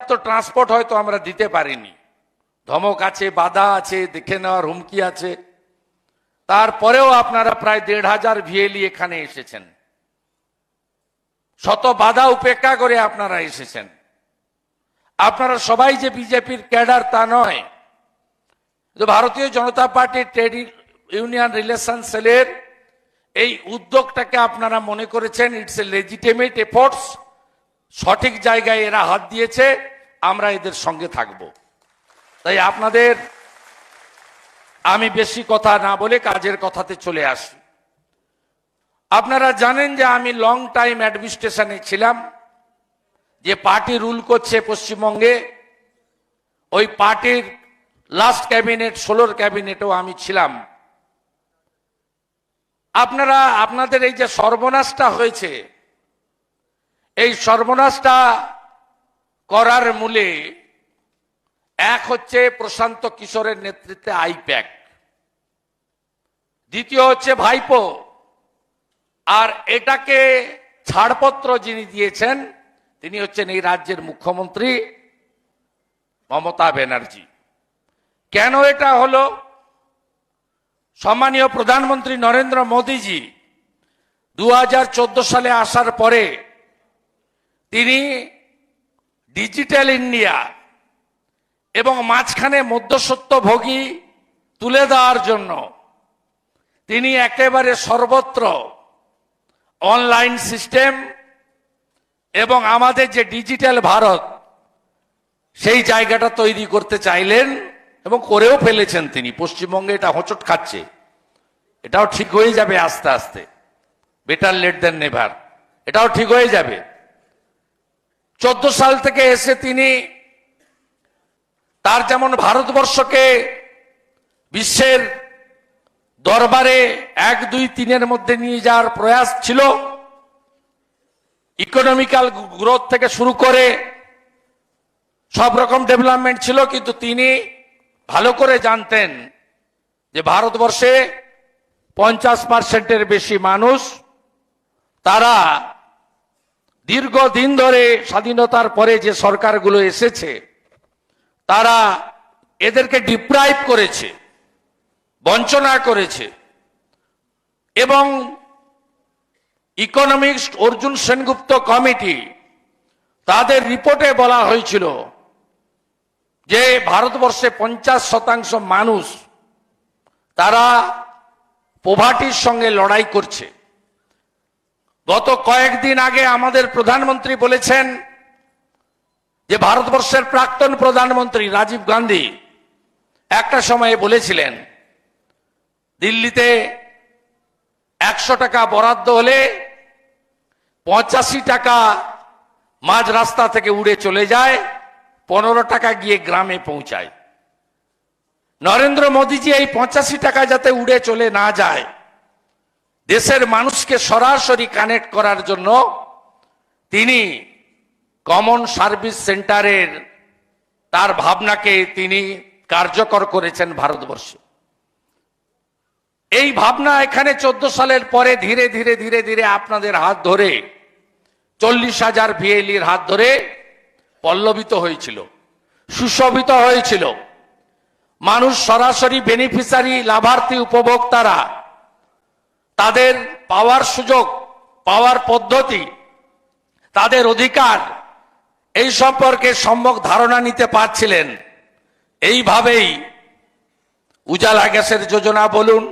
তো ট্রান্সপোর্ট হয়তো আমরা দিতে পারিনি। ধমক আছে, বাধা আছে, দেখে নেওয়ার হুমকি আছে। তারপরেও আপনারা প্রায় দেড় হাজার ভিএলি এখানে এসেছেন। শত বাধা উপেক্ষা করে আপনারা এসেছেন। আপনারা সবাই যে বিজেপির ক্যাডার তা নয় ভারতীয় জনতা পার্টির ট্রেড ইউনিয়ন রিলেশন সেলের এই উদ্যোগটাকে আপনারা মনে করেছেন, ইটস এ লেজিটিমেট এফোর্টস সঠিক জায়গায় এরা হাত দিয়েছে। আমরা এদের সঙ্গে থাকব। তাই আপনাদের আমি বেশি কথা না বলে কাজের কথাতে চলে আসি। আপনারা জানেন যে আমি লং টাইম অ্যাডমিনিস্ট্রেশনে ছিলাম, যে পার্টি রুল করছে পশ্চিমবঙ্গে, ওই পার্টির লাস্ট ক্যাবিনেট ষোলোর ক্যাবিনেটেও আমি ছিলাম। আপনারা, আপনাদের এই যে সর্বনাশটা হয়েছে, এই সর্বনাশটা করার মূলে এক হচ্ছে প্রশান্ত কিশোরের নেতৃত্বে আইপ্যাক। দ্বিতীয় হচ্ছে ভাইপো। আর এটাকে ছাড়পত্র যিনি দিয়েছেন, তিনি হচ্ছেন এই রাজ্যের মুখ্যমন্ত্রী মমতা ব্যানার্জি। কেন এটা হলো? সম্মানীয় প্রধানমন্ত্রী নরেন্দ্র মোদীজি দু হাজার চোদ্দ সালে আসার পরে তিনি ডিজিটাল ইন্ডিয়া এবং মাঝখানে মধ্যসত্ত্বভোগী তুলে দেওয়ার জন্য তিনি একেবারে সর্বত্র অনলাইন সিস্টেম এবং আমাদের যে ডিজিটাল ভারত, সেই জায়গাটা তৈরি করতে চাইলেন এবং করেও ফেলেছেন তিনি। পশ্চিমবঙ্গে এটা হোঁচট খাচ্ছে। এটাও ঠিক হয়ে যাবে আস্তে আস্তে। বেটার লেট দেন নেভার এটাও ঠিক হয়ে যাবে। চোদ্দ সাল থেকে এসে তিনি তার যেমন ভারতবর্ষকে বিশ্বের দরবারে এক, দুই, তিনের মধ্যে নিয়ে যাওয়ার প্রয়াস ছিল ইকোনমিক্যাল গ্রোথ থেকে শুরু করে সব রকম ডেভেলপমেন্ট ছিল, কিন্তু তিনি ভালো করে জানতেন যে ভারতবর্ষে পঞ্চাশ পার্সেন্টের বেশি মানুষ তারা দীর্ঘদিন ধরে স্বাধীনতার পরে যে সরকারগুলো এসেছে, তারা এদেরকে ডিপ্রাইভ করেছে, বঞ্চনা করেছে এবং ইকোনমিক্স অর্জুন সেনগুপ্ত কমিটি তাদের রিপোর্টে বলা হয়েছিল যে ভারতবর্ষে পঞ্চাশ শতাংশ মানুষ তারা পোভার্টির সঙ্গে লড়াই করছে। গত কয়েকদিন আগে আমাদের প্রধানমন্ত্রী বলেছেন যে ভারতবর্ষের প্রাক্তন প্রধানমন্ত্রী রাজীব গান্ধী একটা সময়ে বলেছিলেন, দিল্লিতে একশো টাকা বরাদ্দ হলে পঁচাশি টাকা মাঝ রাস্তা থেকে উড়ে চলে যায়, পনেরো টাকা গিয়ে গ্রামে পৌঁছায়। নরেন্দ্র মোদীজি এই পঁচাশি টাকা যাতে উড়ে চলে না যায় দেশের মানুষকে সরাসরি কানেক্ট করার জন্য তিনি কমন সার্ভিস সেন্টারের তার ভাবনাকে তিনি কার্যকর করেছেন ভারতবর্ষে। এই ভাবনা এখানে চোদ্দ সালের পরে ধীরে ধীরে ধীরে ধীরে আপনাদের হাত ধরে চল্লিশ হাজার ভিএলির হাত ধরে পল্লবিত হয়েছিল, সুশোভিত হয়েছিল। মানুষ সরাসরি বেনিফিসারি লাভার্থী, উপভোক্তারা তাদের পাওয়ার সুযোগ, পাওয়ার পদ্ধতি, তাদের অধিকার, এই সম্পর্কে সম্যক ধারণা নিতে পারছিলেন। এইভাবেই উজালা গ্যাসের যোজনা বলুন,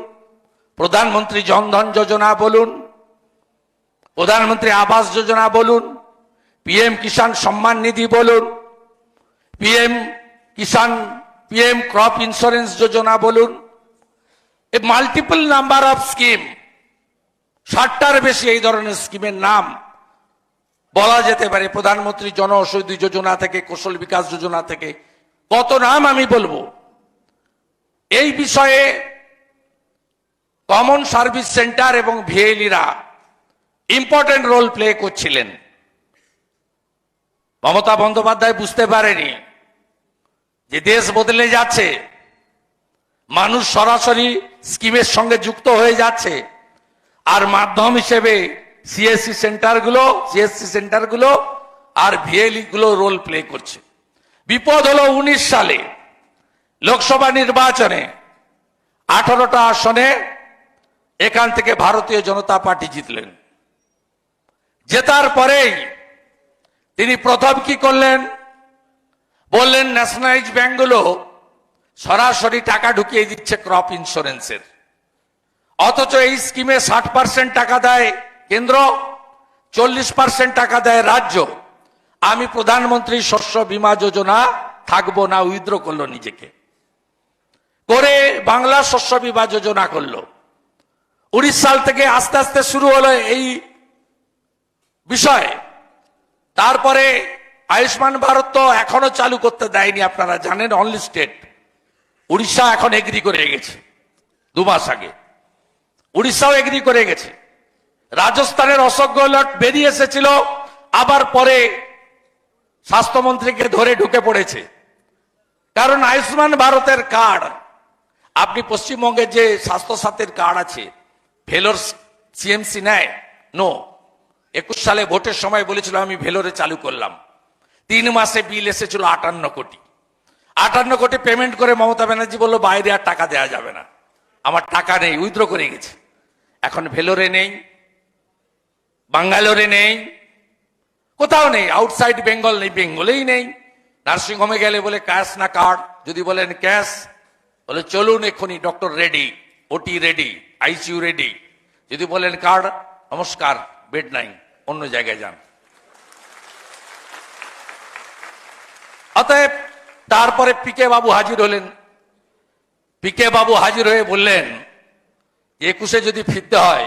প্রধানমন্ত্রী জনধন যোজনা বলুন, প্রধানমন্ত্রী আবাস যোজনা বলুন, পিএম কিষাণ সম্মান নিধি বলুন, PM Kisan, PM crop insurance Yojana বলুন, a multiple number of scheme ষাটটার বেশি এই ধরনের স্কিমের নাম বলা যেতে পারে, প্রধানমন্ত্রী জন ঔষধি যোজনা থেকে, কৌশল বিকাশ যোজনা থেকে। কত নাম আমি বলব? এই বিষয়ে কমন সার্ভিস সেন্টার এবং ভিএলিরা ইম্পর্টেন্ট রোল প্লে করছিলেন। মমতা বন্দ্যোপাধ্যায় বুঝতে পারেনি যে দেশ বদলে যাচ্ছে, মানুষ সরাসরি স্কিমের সঙ্গে যুক্ত হয়ে যাচ্ছে। আর মাধ্যম হিসেবে সিএসসি সেন্টারগুলো সিএসসি সেন্টারগুলো আর ভিএলই গুলো রোল প্লে করছে। বিপদ হলো উনিশ সালে, লোকসভা নির্বাচনে আঠারোটা আসনে এখান থেকে ভারতীয় জনতা পার্টি জিতলেন। জেতার পরেই তিনি প্রথম কি করলেন? বললেন ন্যাশনালাইজ ব্যাংকগুলো সরাসরি টাকা ঢুকিয়ে দিচ্ছে ক্রপ ইন্স্যুরেন্সের অথচ এই স্কিমে ষাট পার্সেন্ট টাকা দেয় কেন্দ্র, চল্লিশ পার্সেন্ট টাকা দেয় রাজ্য। আমি প্রধানমন্ত্রী শস্য বীমা যোজনা থাকব না, উইথড্র করল নিজেকে। করে বাংলা শস্য বীমা যোজনা করল। উনিশ সাল থেকে আস্তে আস্তে শুরু হলো এই বিষয়। তারপরে আয়ুষ্মান ভারত তো এখনও চালু করতে দেয়নি, আপনারা জানেন অনলি স্টেট উড়িষ্যা এখন এগ্রি করে গেছে, দু মাস আগে। উড়িষ্যাও এগ্রি করে গেছে। রাজস্থানের অশোক গেহলট বেরিয়ে এসেছিল, আবার পরে স্বাস্থ্যমন্ত্রীকে ধরে ঢুকে পড়েছে। কারণ আয়ুষ্মান ভারতের কার্ড, আপনি পশ্চিমবঙ্গের যে স্বাস্থ্য সাথীর কার্ড আছে, ভেলোর সিএমসি নেয়? নো একুশ সালে ভোটের সময় বলেছিল, আমি ভেলোরে চালু করলাম। তিন মাসে বিল এসেছিল আটান্ন কোটি। আটান্ন কোটি পেমেন্ট করে মমতা ব্যানার্জি বলল, বাইরে আর টাকা দেওয়া যাবে না। আমার টাকা নেই, উইথড্র করে গেছে। এখন ভেলোরে নেই, বাঙ্গালোরে নেই, কোথাও নেই আউটসাইড বেঙ্গল নেই বেঙ্গলেই নেই। নার্সিংহোমে গেলে বলে ক্যাশ না কার্ড? যদি বলেন ক্যাশ, বলে চলুন এক্ষুনি, doctor ready, OT ready, ICU ready. যদি বলেন কার্ড, নমস্কার, বেড নাই, অন্য জায়গায় যান। অতএব তারপরে পিকে বাবু হাজির হলেন। পিকে বাবু হাজির হয়ে বললেন একুশে যদি ফিরতে হয়,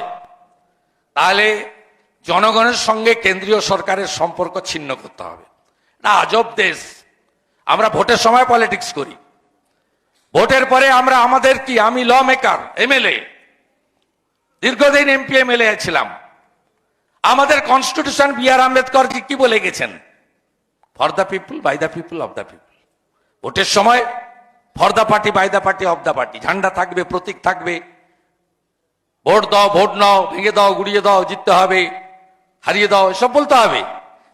তাহলে জনগণের সঙ্গে কেন্দ্রীয় সরকারের সম্পর্ক ছিন্ন করতে হবে। না আজব দেশ। আমরা ভোটের সময় পলিটিক্স করি। ভোটের পরে আমরা, আমাদের কি, আমি ল মেকার এমএলএ দীর্ঘদিন এমপি এমএলএ ছিলাম। আমাদের কনস্টিটিউশন বি আর আম্বেদকর কি বলে গেছেন? For the people by the people of the people ভোটের সময় for the party by the party of the party ঝান্ডা থাকবে, প্রতীক থাকবে। ভোট দাও, ভোট নাও, ভেঙে দাও, গুড়িয়ে দাও, জিততে হবে, হারিয়ে দাও, এসব বলতে হবে।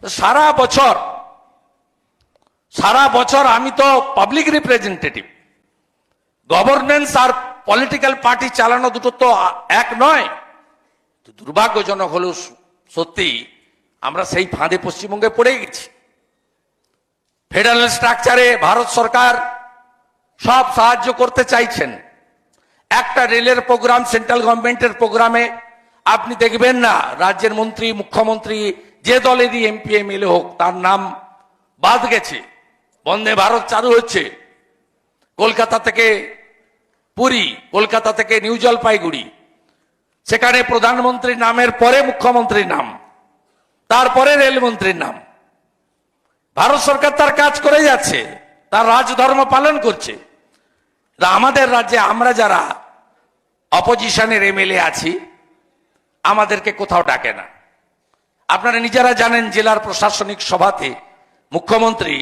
সারা বছর সারা বছর আমি তো পাবলিক রিপ্রেজেন্টেটিভ গভর্নেন্স আর পলিটিক্যাল পার্টি চালানো দুটো তো এক নয়। দুর্ভাগ্যজনক হলেও সত্যি আমরা সেই ফাঁদে পশ্চিমবঙ্গে পড়ে গেছি। ফেডারেল স্ট্রাকচারে ভারত সরকার সব সাহায্য করতে চাইছেন। একটা রেলের প্রোগ্রাম, সেন্ট্রাল গভর্নমেন্টের প্রোগ্রামে আপনি দেখবেন না, রাজ্যের মন্ত্রী, মুখ্যমন্ত্রী, যে দলেরই এমপি, এমএলএ হোক, তার নাম বাদ গেছে। বন্দে ভারত চালু হচ্ছে। কলকাতা থেকে পুরী, কলকাতা থেকে নিউ জলপাইগুড়ি, সেখানে প্রধানমন্ত্রীর নামের পরে মুখ্যমন্ত্রীর নাম, তারপরে রেলমন্ত্রীর নাম। ভারত সরকার তার কাজ করে যাচ্ছে, তার রাজধর্ম পালন করছে। আমাদের রাজ্যে আমরা যারা অপোজিশনের এমএলএ আছি, আমাদেরকে কোথাও ডাকে না। আপনারা নিজেরা জানেন জেলার প্রশাসনিক সভাতে মুখ্যমন্ত্রী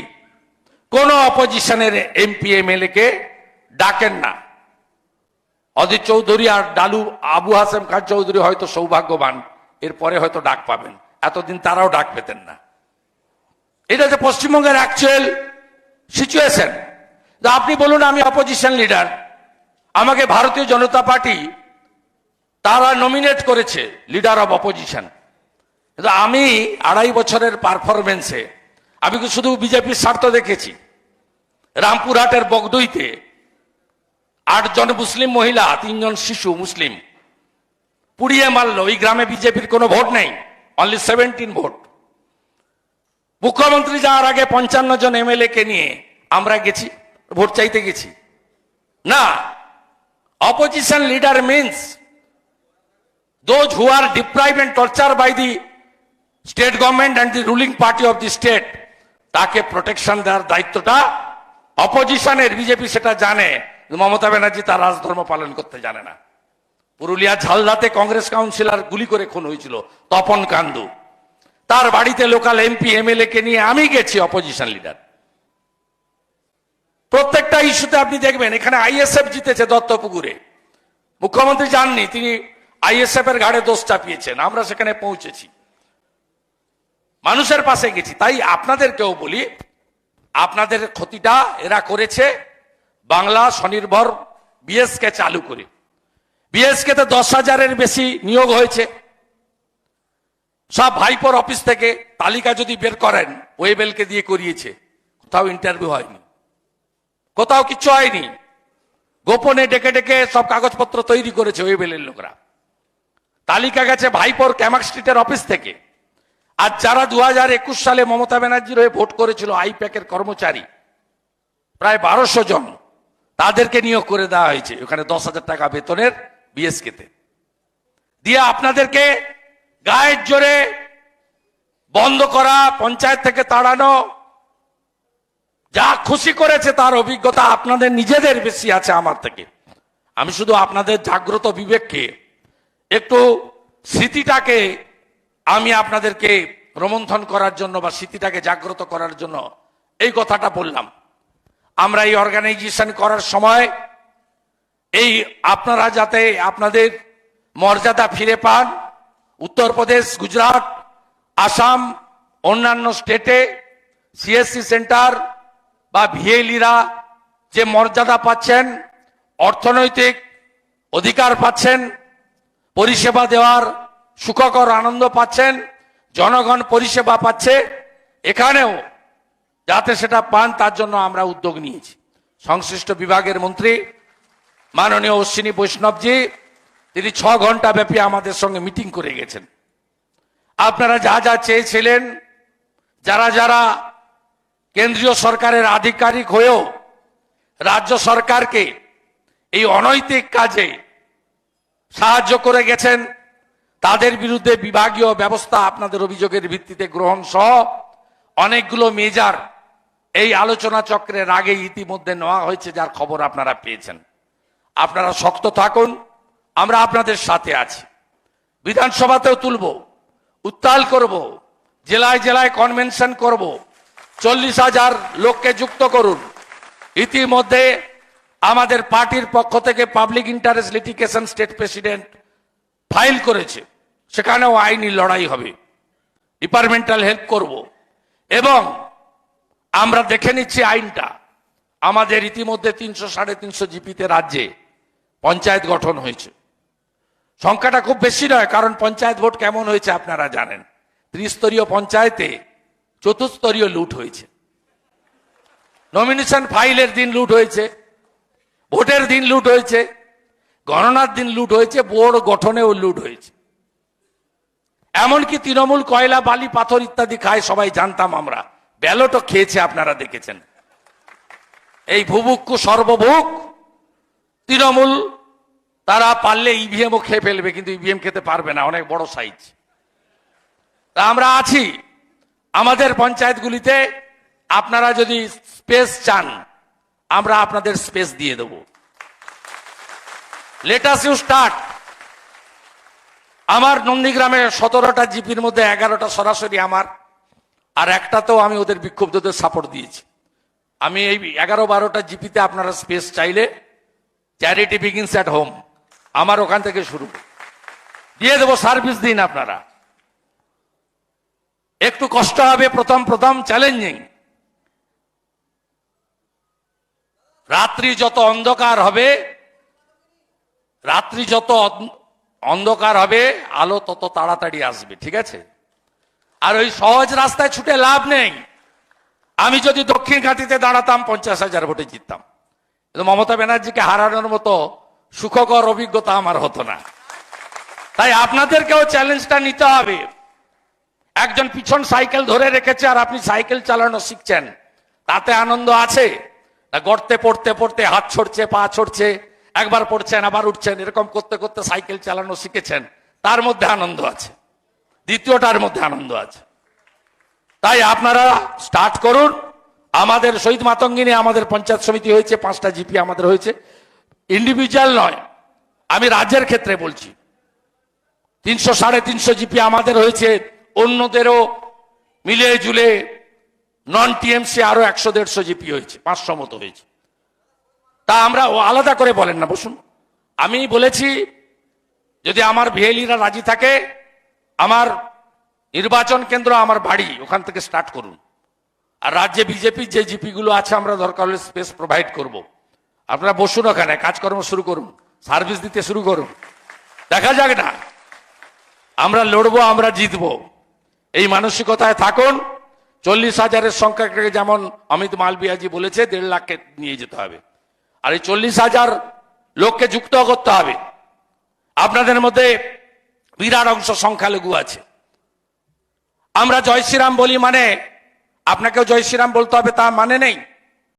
কোন অপোজিশনের এমপি এমএলএ কে ডাকেন না। অজিত চৌধুরী আর ডালু, আবু হাসেম খান চৌধুরী হয়তো সৌভাগ্যবান, এরপরে হয়তো ডাক পাবেন। এতদিন তারাও ডাক পেতেন না। এটা হচ্ছে পশ্চিমবঙ্গের অ্যাকচুয়াল সিচুয়েশন আপনি বলুন, আমি অপোজিশন লিডার আমাকে ভারতীয় জনতা পার্টি তারা নমিনেট করেছে লিডার অব অপোজিশন কিন্তু আমি আড়াই বছরের পারফরমেন্সে আমি শুধু বিজেপির স্বার্থ দেখেছি? রামপুরহাটের বগদুইতে আটজন মুসলিম মহিলা তিনজন শিশু মুসলিম, পুড়িয়ে মারল। ওই গ্রামে বিজেপির কোনো ভোট নেই অনলি সেভেন্টিন ভোট। মুখ্যমন্ত্রী যাওয়ার আগে পঞ্চান্ন জন এমএলএ কে নিয়ে আমরা গেছি, ভোট চাইতে গেছি। না opposition leader means those who are deprive and torture by the state government and the ruling party of the state তাকে প্রোটেকশন দেওয়ার দায়িত্বটা অপোজিশনের বিজেপি সেটা জানে মমতা ব্যানার্জি তার রাজধর্ম পালন করতে জানে না। পুরুলিয়া ঝালদাতে কংগ্রেস কাউন্সিলর গুলি করে খুন হয়েছিল, তপন কান্দু। তার বাড়িতে লোকাল এমপি এমএলএ কে নিয়ে আমি গেছি অপোজিশন লিডার প্রত্যেকটা ইস্যুতে আপনি দেখবেন, এখানে আইএসএফ জিতেছে দত্তপুকুরে। মুখ্যমন্ত্রী যাননি, তিনি আইএসএফ এর ঘাড়ে দোষ চাপিয়েছেন, আমরা সেখানে পৌঁছেছি। মানুষের পাশে গেছি, তাই আপনাদেরকেও বলি, আপনাদের ক্ষতিটা এরা করেছে, বাংলা স্বনির্ভর বিএসকে চালু করে। বিএসকে তে দশ হাজারের বেশি নিয়োগ হয়েছে। সব ভাইপোর অফিস থেকে তালিকা যদি বের করেন, ওয়েবেলকে দিয়ে করিয়েছে, কোথাও ইন্টারভিউ হয়নি। কোথাও কিচ্ছু হয়নি। গোপনে ডেকে ডেকে সব কাগজপত্র তৈরি করেছে ওয়েবেলের লোকরা তালিকা গেছে ভাইপোর ক্যামাক স্ট্রিটের অফিস থেকে। আর যারা দু হাজার একুশ সালে মমতা ব্যানার্জির হয়ে ভোট করেছিল আইপ্যাকের কর্মচারী, প্রায় বারোশো জন, তাদেরকে নিয়োগ করে দেওয়া হয়েছে ওখানে দশ হাজার টাকা বেতনের বিএসকেতে। দিয়ে আপনাদেরকে গায়ের জোরে বন্ধ করা, পঞ্চায়েত থেকে তাড়ানো যা খুশি করেছে তার অভিজ্ঞতা আপনাদের নিজেদের বেশি আছে আমার থেকে। আমি শুধু আপনাদের জাগ্রত বিবেককে, একটু স্মৃতিটাকে আমি আপনাদেরকে রোমন্থন করার জন্য বা স্মৃতিটাকে জাগ্রত করার জন্য এই কথাটা বললাম। আমরা এই অর্গানাইজেশন করার সময় এই আপনারা যাতে আপনাদের মর্যাদা ফিরে পান, উত্তরপ্রদেশ, গুজরাট, আসাম, অন্যান্য স্টেটে সিএসসি সেন্টার বা ভিএলিরা যে মর্যাদা পাচ্ছেন, অর্থনৈতিক অধিকার পাচ্ছেন, পরিষেবা দেওয়ার সুখকর আনন্দ পাচ্ছেন, জনগণ পরিষেবা পাচ্ছে, এখানেও যাতে সেটা পান, তার জন্য আমরা উদ্যোগ নিয়েছি। সংশ্লিষ্ট বিভাগের মন্ত্রী মাননীয় অশ্বিনী বৈষ্ণবজি, তিনি ছ ঘণ্টা ব্যাপী আমাদের সঙ্গে মিটিং করে গেছেন। আপনারা যা যা চেয়েছিলেন, যারা যারা কেন্দ্রীয় সরকারের আধিকারিক হয়েও রাজ্য সরকারকে এই অনৈতিক কাজে সাহায্য করে গেছেন। তাদের বিরুদ্ধে বিভাগীয় ব্যবস্থা আপনাদের অভিযোগের ভিত্তিতে গ্রহণ সহ অনেকগুলো মেজার এই আলোচনা চক্রের আগে ইতিমধ্যে নেওয়া হয়েছে, যার খবর আপনারা পেয়েছেন। আপনারা শক্ত থাকুন, আমরা আপনাদের সাথে আছি। বিধানসভাতেও তুলব, উত্তাল করব, জেলায় জেলায় কনভেনশন করব চল্লিশ হাজার লোককে যুক্ত করুন। ইতিমধ্যে আমাদের পার্টির পক্ষ থেকে public interest litigation state president file করেছে। সেখানেও আইনি লড়াই হবে। ডিপার্টমেন্টাল হেল্প করব। এবং আমরা দেখে নিচ্ছি আইনটা। আমাদের ইতিমধ্যে তিনশো সাড়ে তিনশো জিপিতে রাজ্যে পঞ্চায়েত গঠন হয়েছে। সংখ্যাটা খুব বেশি নয়, কারণ পঞ্চায়েত ভোট কেমন হয়েছে আপনারা জানেন। ত্রিস্তরীয় পঞ্চায়েতে চতুস্তরীয় লুট হয়েছে। নমিনেশন ফাইলের দিন লুট হয়েছে, ভোটের দিন লুট হয়েছে, গণনার দিন লুট হয়েছে, বোর্ড গঠনেও লুট হয়েছে। এমনকি তৃণমূল কয়লা, বালি, পাথর ইত্যাদি খায় সবাই, জানতাম আমরা। ব্যালটও খেয়েছে, আপনারা দেখেছেন। এই ভুবুক্কু সর্বভুক, তৃণমূল, তারা পারলে ইভিএমও খেয়ে ফেলবে, কিন্তু ইভিএম খেতে পারবে না, অনেক বড় সাইজ তা আমরা আছি। আমাদের পঞ্চায়েতগুলিতে আপনারা যদি স্পেস চান, আমরা আপনাদের স্পেস দিয়ে দেব। লেটাস ইউ স্টার্ট আমার নন্দীগ্রামে সতেরোটা জিপির মধ্যে এগারোটা সরাসরি আমার, আর একটাতেও আমি ওদের বিক্ষুব্ধদের সাপোর্ট দিয়েছি। আমি এই এগারো বারোটা জিপিতে আপনারা স্পেস চাইলে চ্যারিটি বিগিনস অ্যাট হোম আমার ওখান থেকে শুরু। দিয়ে দেবো সার্ভিস দিন আপনারা। একটু কষ্ট হবে, প্রথম প্রথম চ্যালেঞ্জিং রাত্রি যত অন্ধকার হবে, রাত্রি যত অন্ধকার হবে, আলো তত তাড়াতাড়ি আসবে, ঠিক আছে? আর ওই সহজ রাস্তায় ছুটে লাভ নেই। আমি যদি দক্ষিণ ঘাটিতে দাঁড়াতাম, পঞ্চাশ হাজার ভোটে জিততাম। কিন্তু মমতা ব্যানার্জিকে হারানোর মতো সুখকর অভিজ্ঞতা আমার হতো না। তাই আপনাদেরকেও চ্যালেঞ্জটা নিতে হবে। একজন পিছন সাইকেল ধরে রেখেছে আর আপনি সাইকেল চালানো শিখছেন। তাতে আনন্দ আছে? গড়তে পড়তে পড়তে হাত ছড়ছে, পা ছড়ছে, একবার পড়ছেন, আবার উঠছেন, এরকম করতে করতে সাইকেল চালানো শিখেছেন, তার মধ্যে আনন্দ আছে। দ্বিতীয়টার মধ্যে আনন্দ আছে। তাই আপনারা স্টার্ট করুন। আমাদের শহীদ মাতঙ্গিনী আমাদের পঞ্চায়েত সমিতি হয়েছে, পাঁচটা জিপি আমাদের হয়েছে। ইন্ডিভিজুয়াল নয়, আমি রাজ্যের ক্ষেত্রে বলছি। তিনশো সাড়ে তিনশো জিপি আমাদের হয়েছে অন্যদেরও মিলে জুলে নন টিএমসি আরও একশো, দেড়শো জিপি হয়েছে, পাঁচশো মতো হয়েছে। তা আমরা ও আলাদা করে বলেন না, বসুন। আমি বলেছি, যদি আমার ভিএলিরা রাজি থাকে, আমার নির্বাচন কেন্দ্র আমার বাড়ি, ওখান থেকে স্টার্ট করুন। আর রাজ্যে বিজেপির যে জিপি গুলো আছে, আমরা দরকার হলে স্পেস প্রোভাইড করব। আপনারা বসুন ওখানে, কাজকর্ম শুরু করুন সার্ভিস দিতে শুরু করুন। দেখা যাক না। আমরা লড়বো, আমরা জিতবো। এই মানসিকতায় থাকুন। চল্লিশ হাজারের সংখ্যাকে যেমন অমিত মালবিয়াজি বলেছে, দেড় লাখকে নিয়ে যেতে হবে। আর এই চল্লিশ হাজার লোককে যুক্ত করতে হবে। আপনাদের মধ্যে বিরাট অংশ সংখ্যালঘু আছে। আমরা জয় শ্রীরাম বলি মানে আপনাকেও জয় শ্রীরাম বলতে হবে, তা মানে নেই।